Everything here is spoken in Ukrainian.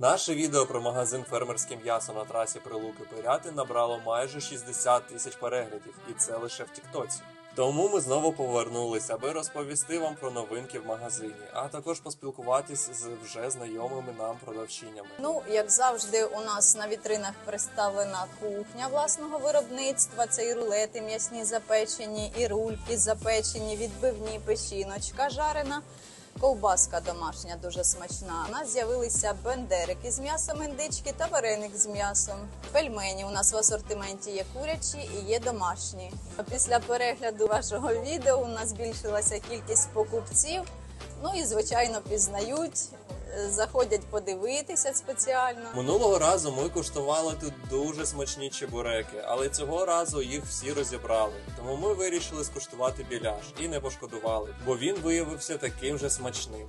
Наше відео про магазин фермерське м'ясо на трасі Прилуки Пиряти набрало майже 60 тисяч переглядів, і це лише в Тіктоці. Тому ми знову повернулися, аби розповісти вам про новинки в магазині, а також поспілкуватись з вже знайомими нам продавчинями. Ну, як завжди, у нас на вітринах представлена кухня власного виробництва. Це і рулети м'ясні запечені, і рульки запечені, відбивні печіночка жарена. Ковбаска домашня дуже смачна. У нас з'явилися бендерики з м'ясом індички та вареник з м'ясом. Пельмені у нас в асортименті є курячі і є домашні. Після перегляду вашого відео у нас збільшилася кількість покупців. Ну і звичайно пізнають, заходять подивитися спеціально. Минулого разу ми куштували тут дуже смачні чебуреки, але цього разу їх всі розібрали. Тому ми вирішили скуштувати біляш і не пошкодували, бо він виявився таким же смачним.